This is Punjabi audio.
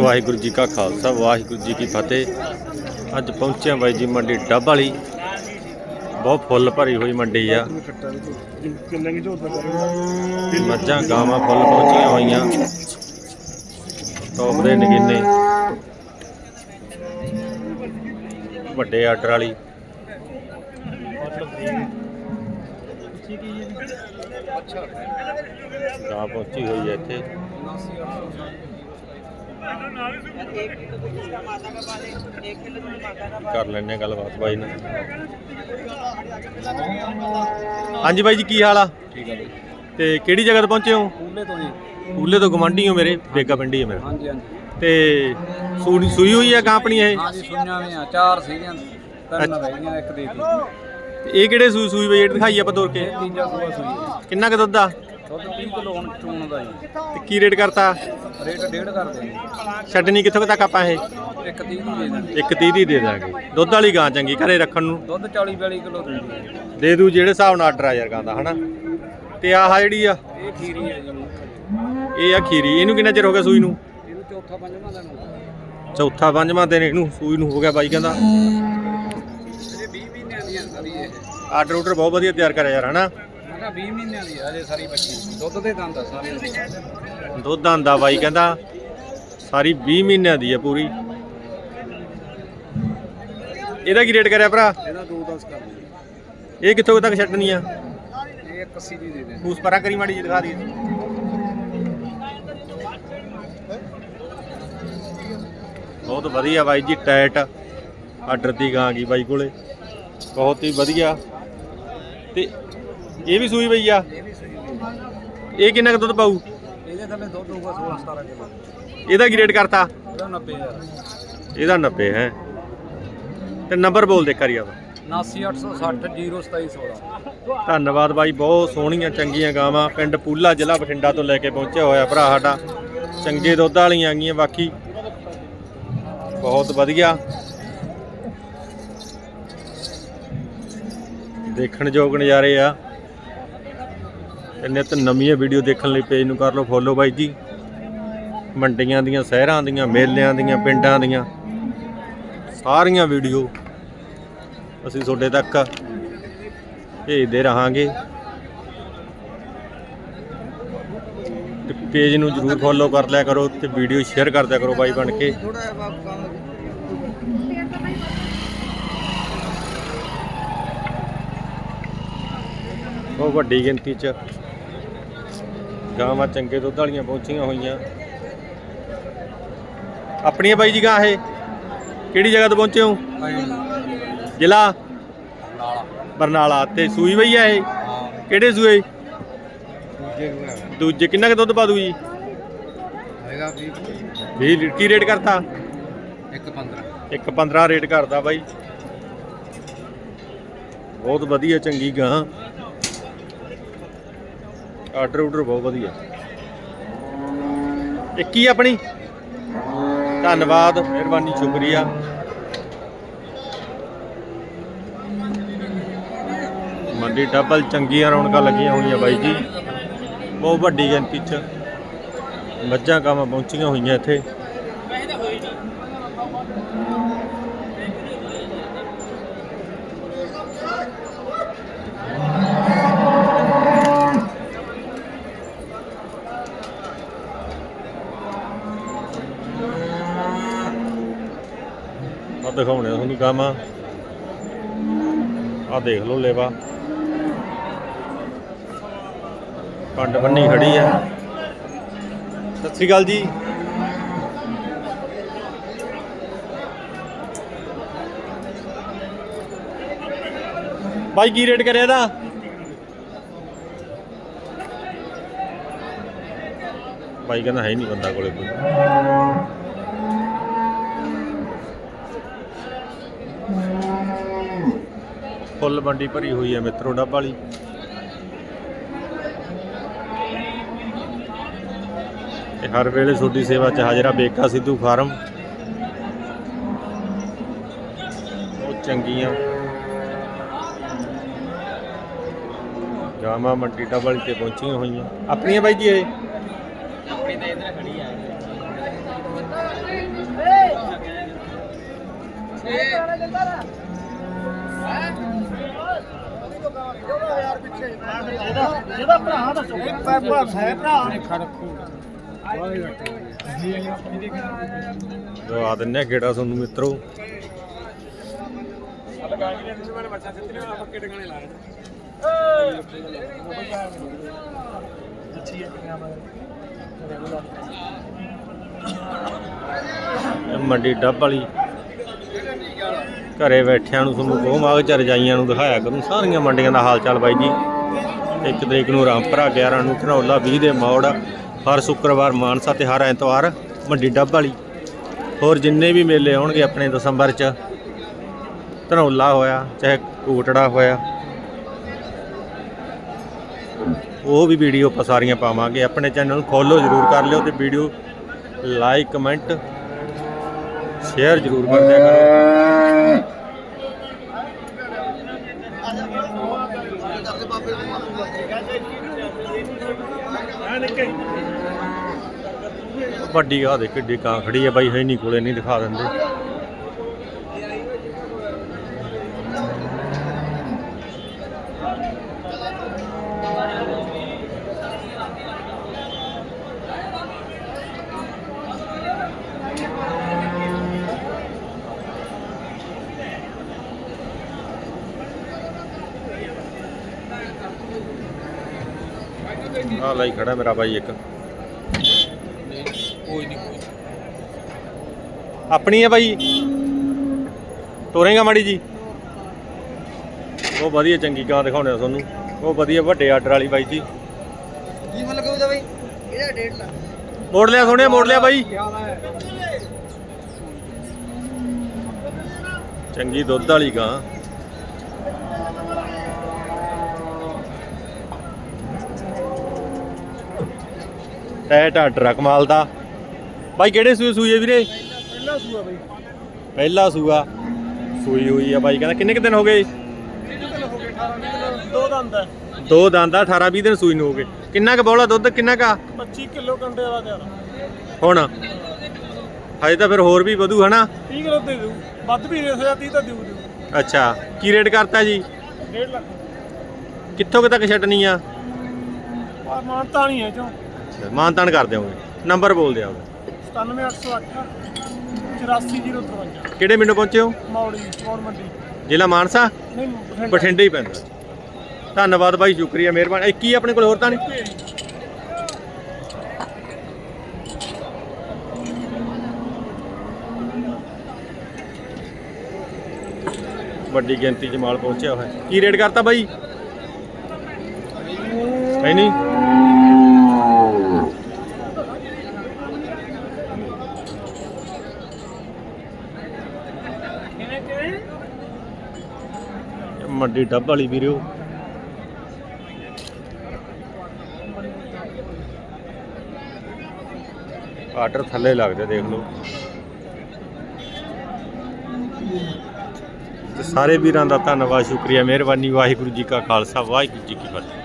ਵਾਹਿਗੁਰੂ ਜੀ ਕਾ ਖਾਲਸਾ, ਵਾਹਿਗੁਰੂ ਜੀ ਕੀ ਫਤਿਹ। ਅੱਜ ਪਹੁੰਚਿਆ ਬਾਈ ਜੀ ਮੰਡੀ ਡੱਬ ਵਾਲੀ। ਬਹੁਤ ਫੁੱਲ ਭਰੀ ਹੋਈ ਮੰਡੀ ਆ। ਕਿੰਨੇ ਮੱਝਾਂ, ਗਾਵਾਂ ਫੁੱਲ ਪਹੁੰਚੀਆਂ ਹੋਈਆਂ। ਟੌਪ ਦੇ ਨਗੀਨੇ। ਵੱਡੇ ਆਰਡਰ ਵਾਲੀ। ਗਾਂ ਪਹੁੰਚੀ ਹੋਈ ਹੈ ਇੱਥੇ। ਕਰ ਲੈਣੇ ਗੱਲਬਾਤ ਬਾਈ ਨਾਲ। ਹਾਂਜੀ ਬਾਈ ਜੀ ਕੀ ਹਾਲ ਆ? ਠੀਕ ਹੈ ਬਈ। ਤੇ ਕਿਹੜੀ ਜਗ੍ਹਾ ਤੇ ਪਹੁੰਚੇ ਹੋ? ਪੂਲੇ ਤੋਂ ਜੀ। ਪੂਲੇ ਤੋਂ ਗਵਾਂਢੀ ਹੋ ਮੇਰੇ ਬੇਗਾ ਪਿੰਡੀ ਹੈ ਮੇਰਾ। ਹਾਂਜੀ ਹਾਂਜੀ। ਤੇ ਸੂਈ ਸੂਈ ਹੋਈ ਆ ਗਾਂ ਆਪਣੀ ਇਹ? ਹਾਂਜੀ ਸੁਣੀਆਂ ਵੀ ਆ ਚਾਰ ਸੀਗੀਆਂ। ਤਿੰਨ ਗਈਆਂ ਇੱਕ ਦੇ ਦਿੱਤੀ ਇਹ ਕਿਹੜੇ ਸੂਈ ਸੂਈ ਬਈ ਦਿਖਾਈ ਆਪਾਂ ਤੋਰ ਕੇ। ਤੀਜਾ ਸੂਆ ਸੂਈ ਕਿੰਨਾ ਕੁ ਦੁੱਧ ਆ? ਦੁੱਧ 30 ਕਿਲੋ ਹੁਣ ਚੂਣ ਦਾ ਜੀ ਤੇ ਕੀ ਰੇਟ ਕਰਤਾ? ਰੇਟ ਡੇਢ ਕਰਦੇ ਛੱਡਣੀ ਕਿੱਥੋਂ ਤੱਕ ਆਪਾਂ ਇਹ? ਇੱਕ 30 ਦੀ ਦੇ ਦਿੰਦੇ ਇੱਕ 30 ਦੀ ਦੇ ਦਾਂਗੇ। ਦੁੱਧ ਵਾਲੀ ਗਾਂ ਚੰਗੀ ਘਰੇ ਰੱਖਣ ਨੂੰ? ਦੁੱਧ 40 42 ਕਿਲੋ ਦੇ ਦੂ ਜਿਹੜੇ ਹਿਸਾਬ ਨਾਲ ਆਰਡਰ ਆ ਯਾਰ ਗਾਂ ਦਾ ਹਨਾ? ਤੇ ਆਹ ਜਿਹੜੀ ਆ? ਇਹ ਖੀਰੀ ਹੈ ਜੀ। ਇਹ ਆ ਖੀਰੀ। ਇਹਨੂੰ ਕਿੰਨਾ ਚਿਰ ਹੋ ਗਿਆ ਸੂਈ ਨੂੰ? ਇਹਨੂੰ ਚੌਥਾ ਪੰਜਵਾਂ ਦਿਨ ਹੋ ਗਿਆ। ਚੌਥਾ ਪੰਜਵਾਂ ਦਿਨ ਇਹਨੂੰ ਸੂਈ ਨੂੰ ਹੋ ਗਿਆ ਬਾਈ ਕਹਿੰਦਾ। ਇਹ 20 ਮਹੀਨਿਆਂ ਦੀ ਆ ਸਾਰੀ ਇਹ। ਆਰਡਰ ਆਰਡਰ ਬਹੁਤ ਵਧੀਆ ਤਿਆਰ ਕਰਿਆ ਯਾਰ ਹਨਾ? ਮੈਂ ਕਿਹਾ 20 ਮਹੀਨਿਆਂ ਦੀ ਆ ਹਜੇ ਸਾਰੀ ਬੱਚੀ ਦੁੱਧ ਦੇ ਦੰਦ ਆ ਸਾਰੇ ਦੁੱਧ ਆਂਦਾ ਬਾਈ ਕਹਿੰਦਾ ਸਾਰੀ 20 ਮਹੀਨਿਆਂ ਦੀ ਆ ਪੂਰੀ। ਇਹਦਾ ਕੀ ਰੇਟ ਕਰਿਆ ਭਰਾ? ਇਹਦਾ 2-10 ਕਰ ਦਿਓ। ਇਹ ਕਿੱਥੋਂ ਤੱਕ ਛੱਡਣੀ ਆ? ਇਹ 81 ਦੀ ਦੇ ਦੇ। ਫੂਸ ਪਰਾਂ ਕਰੀ ਮਾੜੀ ਜੀ ਦਿਖਾ ਦੀ। ਬਹੁਤ ਵਧੀਆ ਬਾਈ ਜੀ ਟਾਇਟ। ਆਰਡਰ ਦੀ ਗਾਂ ਗਈ ਬਾਈ ਕੋਲੇ। ਬਹੁਤ ਹੀ ਵਧੀਆ। ਤੇ ਇਹ ਵੀ ਸੂਈ ਬਈ ਆ? ਇਹ ਵੀ ਸਹੀ ਹੈ ਇਹ ਕਿੰਨਾ ਕੁ ਦੁੱਧ ਪਾਊ? ਇਹਦੇ ਥੱਲੇ ਦੁੱਧ ਹੋਊਗਾ 16-17 ਕਿਲੋ। ਇਹਦਾ ਕੀ ਰੇਟ ਕਰਤਾ? ਇਹਦਾ 90000 ਇਹਦਾ 90 ਹੈ। ਤੇ ਨੰਬਰ ਬੋਲ ਦੇ ਕਰੀਆ ਵਾ 79860 02716 ਧੰਨਵਾਦ ਬਾਈ ਬਹੁਤ ਸੋਹਣੀਆਂ ਚੰਗੀਆਂ ਗਾਵਾਂ। ਪਿੰਡ ਪੂਲਾ ਜ਼ਿਲ੍ਹਾ ਬਠਿੰਡਾ ਤੋਂ ਲੈ ਕੇ ਪਹੁੰਚਿਆ ਹੋਇਆ ਭਰਾ ਸਾਡਾ। ਚੰਗੇ ਦੁੱਧ ਵਾਲੀਆਂ ਆ ਗਈਆਂ ਬਾਕੀ ਬਹੁਤ ਵਧੀਆ। ਦੇਖਣ ਯੋਗ ਨਜ਼ਾਰੇ ਆ। ਨਿਤ ਨਵੀਆਂ ਵੀਡੀਓ ਦੇਖਣ ਲਈ ਪੇਜ ਨੂੰ ਕਰ ਲਓ ਫੋਲੋ ਬਾਈ ਜੀ। ਮੰਡੀਆਂ ਦੀਆਂ, ਸ਼ਹਿਰਾਂ ਦੀਆਂ, ਮੇਲਿਆਂ ਦੀਆਂ, ਪਿੰਡਾਂ ਦੀਆਂ, ਸਾਰੀਆਂ ਵੀਡੀਓ ਅਸੀਂ ਤੁਹਾਡੇ ਤੱਕ ਭੇਜਦੇ ਰਹਾਂਗੇ। ਤੇ ਪੇਜ ਨੂੰ ਜਰੂਰ ਫੋਲੋ ਕਰ ਲਿਆ ਕਰੋ ਤੇ ਵੀਡੀਓ ਸ਼ੇਅਰ ਕਰ ਦਿਆ ਕਰੋ ਬਾਈ ਬਣ ਕੇ। ਥੋੜਾ ਬਹੁਤ ਵੱਡੀ ਗਿਣਤੀ 'ਚ ਗਾਵਾਂ ਚੰਗੇ ਦੁੱਧ ਵਾਲੀਆਂ ਪਹੁੰਚੀਆਂ ਹੋਈਆਂ। ਆਪਣੀਆਂ ਬਾਈ ਜੀ ਗਾਂ ਇਹ? ਕਿਹੜੀ ਜਗ੍ਹਾ ਤੋਂ ਪਹੁੰਚੇ ਹੋ? ਜ਼ਿਲ੍ਹਾ? ਨਾਲਾ ਬਰਨਾਲਾ। ਤੇ ਸੂਈ ਬਈ ਆ ਇਹ? ਕਿਹੜੇ ਸੂਏ? ਦੂਜੇ ਕਿੰਨਾ ਕੁ ਦੁੱਧ ਪਾ ਦੂ ਜੀ? ਹੈਗਾ 20 ਕੀ ਰੇਟ ਕਰਤਾ? ਇੱਕ 15 ਇੱਕ 15 ਰੇਟ ਕਰਦਾ ਬਾਈ। ਬਹੁਤ ਵਧੀਆ ਚੰਗੀ ਗਾਂ। ਆਰਡਰ ਆਰਡਰ ਬਹੁਤ ਵਧੀਆ। ਇੱਕ ਹੀ ਆਪਣੀ? ਧੰਨਵਾਦ, ਮਿਹਰਬਾਨੀ, ਸ਼ੁਕਰੀਆ। ਮੰਡੀ ਡਬਲ ਚੰਗੀਆਂ ਰੌਣਕਾਂ ਲੱਗੀਆਂ ਹੋਈਆਂ ਬਾਈ ਜੀ। ਬਹੁਤ ਵੱਡੀ ਗਿਣਤੀ ਚ ਮੱਝਾਂ ਕਾਵਾਂ ਪਹੁੰਚੀਆਂ ਹੋਈਆਂ ਇੱਥੇ। ਦਿਖਾਉਣੇ ਆ ਤੁਹਾਨੂੰ ਗਾਵਾਂ। ਆ ਦੇਖ ਲਓ ਲੇਵਾ। ਪੰਡ ਬੰਨੀ ਖੜੀ ਆ। ਸਤਿ ਸ੍ਰੀ ਅਕਾਲ ਜੀ। ਬਾਈ, ਕੀ ਰੇਟ ਕਰਿਆ ਇਹਦਾ? ਬਾਈ ਕਹਿੰਦਾ ਹੈ ਨਹੀਂ ਬੰਦਾ ਕੋਲੇ ਕੋਈ। ਫੁੱਲ ਮੰਡੀ ਭਰੀ ਹੋਈ ਹੈ ਮਿੱਤਰੋ ਡੱਬ ਵਾਲੀ। ਤੇ ਹਰ ਵੇਲੇ ਤੁਹਾਡੀ ਸੇਵਾ 'ਚ ਹਾਜ਼ਰਾ ਬੇਕਾ ਸਿੱਧੂ ਫਾਰਮ। ਬਹੁਤ ਚੰਗੀਆਂ। ਜਾਮਾ ਮੰਡੀ ਡਬਲ ਤੇ ਪਹੁੰਚੀਆਂ ਹੋਈਆਂ। ਆਪਣੀਆਂ ਬਾਈ ਜੀ ਇਹ? ਆਪਣੀ ਤਾਂ ਇਧਰ ਖੜੀ ਆ। ਏ ਏ। ਜਿਹਦਾ ਭਰਾ ਦੱਸੋ ਭਰਾ ਹੈ ਭਰਾ ਦਵਾ ਦਿੰਨੇ ਆ ਗੇੜਾ ਤੁਹਾਨੂੰ ਮਿੱਤਰੋ। ਮੰਡੀ ਡੱਬ ਵਾਲੀ। ਘਰੇ ਬੈਠਿਆਂ ਨੂੰ ਤੁਹਾਨੂੰ ਕੋਹ ਮਾਗ ਚ ਰਜਾਈਆਂ ਨੂੰ ਦਿਖਾਇਆ ਕਰੂੰ, ਸਾਰੀਆਂ ਮੰਡੀਆਂ ਦਾ ਹਾਲ ਚਾਲ ਬਾਈ ਜੀ। ਇੱਕ ਤਰੀਕ ਨੂੰ ਰਾਮਪਰਾ 11 ਨੂੰ ਧਨੌਲਾ 20 ਦੇ ਮੌੜ, ਹਰ ਸ਼ੁੱਕਰਵਾਰ, ਮਾਨਸਾ ਤੇ ਹਰ ਐਤਵਾਰ ਮੰਡੀ ਡੱਬ ਵਾਲੀ। ਹੋਰ ਜਿੰਨੇ ਵੀ ਮੇਲੇ ਆਉਣਗੇ ਆਪਣੇ ਦਸੰਬਰ ਚ, ਧਨੌਲਾ ਹੋਇਆ, ਚਾਹੇ ਕੋਟੜਾ ਹੋਇਆ, ਉਹ ਵੀ ਵੀਡੀਓ ਆਪਾਂ ਸਾਰੀਆਂ ਪਾਵਾਂਗੇ। ਆਪਣੇ ਚੈਨਲ ਨੂੰ ਫੋਲੋ ਜ਼ਰੂਰ ਕਰ ਲਿਓ ਤੇ ਵੀਡੀਓ ਲਾਈਕ, ਕਮੈਂਟ ਸ਼ੇਅਰ ਜ਼ਰੂਰ ਕਰ ਦਿਆ ਕਰੋ। ਵੱਡੀ ਆ ਦੇ ਕਿੱਡੀ ਕਾਂ ਖੜੀ ਹੈ ਬਾਈ ਹੈ ਨਹੀਂ, ਕੋਲੇ ਨਹੀਂ ਦਿਖਾ ਦਿੰਦੇ। ਆ ਲਈ ਖੜਾ ਮੇਰਾ ਬਾਈ ਇੱਕ। ਕੋਈ ਨਹੀਂ ਕੋਈ ਆਪਣੀ ਹੈ ਬਾਈ? ਤੋਰੇਗਾ ਮਾੜੀ ਜੀ? ਉਹ ਵਧੀਆ ਚੰਗੀ ਕਾਂ ਦਿਖਾਉਣੇ ਆ ਤੁਹਾਨੂੰ। ਉਹ ਵਧੀਆ ਵੱਡੇ ਆਰਡਰ ਵਾਲੀ ਬਾਈ ਜੀ। ਕੀ ਮੁੱਲ ਕਹੂਦਾ ਬਈ? ਇਹਦਾ ਡੇਢ ਲੱਖ। ਮੋੜ ਲਿਆ ਸੋਹਣਿਆ ਮੋੜ ਲਿਆ ਬਾਈ। ਚੰਗੀ ਦੁੱਧ ਵਾਲੀ ਗਾਂ। ਟੈਟ ਆਰਡਰ ਕਮਾਲ ਦਾ। ਬਾਈ ਕਿਹੜੇ ਸੂਏ ਸੂਏ ਵੀਰੇ? ਪਹਿਲਾ ਸੂਆ ਬਈ। ਪਹਿਲਾ ਸੂਆ। ਸੂਈ ਹੋਈ ਆ ਬਾਈ ਕਹਿੰਦਾ ਕਿੰਨੇ ਕੁ ਦਿਨ ਹੋ ਗਏ? ਕਿੰਨੇ ਹੋ ਗਏ 18 ਕਿਲੋ ਦੋ ਦੰਦ ਦੋ ਦੰਦਾ 18 20 ਦਿਨ ਸੂਈ ਨੂੰ ਹੋ ਗਏ। ਕਿੰਨਾ ਕੁ ਬੋਲਾ ਦੁੱਧ ਕਿੰਨਾ ਕਾ 25 ਕਿਲੋ ਕੰਡੇ ਦਾ ਤਿਆਰ ਹੁਣ। ਹਜੇ ਤਾਂ ਫਿਰ ਹੋਰ ਵੀ ਵਧੂ ਹਨਾ? 30 ਕਿਲੋ ਦੇ ਦੂ ਵੱਧ ਵੀ ਦੇ ਸਕਦਾ 30 ਤਾਂ ਦਿਉ ਦਿਉ। ਅੱਛਾ। ਕੀ ਰੇਟ ਕਰਤਾ ਜੀ? ਡੇਢ ਲੱਖ। ਕਿੱਥੋਂ ਕੁ ਤੱਕ ਛੱਡਣੀ ਆ? ਆ ਮਾਨਤਾ ਨਹੀਂ ਹੈ ਚੋਂ। ਮਾਨਤਾਨ ਕਰ ਦਿਓਗੇ ਨੰਬਰ ਬੋਲ ਦਿਆ ਉਹਦਾ। 97808 84053 ਕਿਹੜੇ ਮੈਨੂੰ ਪਹੁੰਚੇ ਹੋ? ਮੌੜੀ ਮੌੜ ਮੰਡੀ। ਜ਼ਿਲ੍ਹਾ ਮਾਨਸਾ? ਨਹੀਂ ਬਠਿੰਡਾ। ਬਠਿੰਡੇ ਹੀ ਪੈਂਦਾ। ਧੰਨਵਾਦ ਬਾਈ ਸ਼ੁਕਰੀਆ ਮਿਹਰਬਾਨੀ। ਇੱਕ ਹੀ ਆਪਣੇ ਕੋਲ ਹੋਰ ਤਾਂ ਨਹੀਂ? ਵੱਡੀ ਗਿਣਤੀ 'ਚ ਮਾਲ ਪਹੁੰਚਿਆ ਹੋਇਆ। ਕੀ ਰੇਟ ਕਰਤਾ ਬਾਈ? ਹੈ ਨਹੀਂ? ਮੰਡੀ ਡੱਬ ਵਾਲੀ ਵੀਰਿਓ ਆਰਡਰ ਥੱਲੇ ਲੱਗਦੇ ਦੇਖ ਲਓ। ਤੇ ਸਾਰੇ ਵੀਰਾਂ ਦਾ ਧੰਨਵਾਦ, ਸ਼ੁਕਰੀਆ, ਮਿਹਰਬਾਨੀ, ਵਾਹਿਗੁਰੂ ਜੀ ਕਾ ਖਾਲਸਾ, ਵਾਹਿਗੁਰੂ ਜੀ ਕੀ ਫਤਿਹ।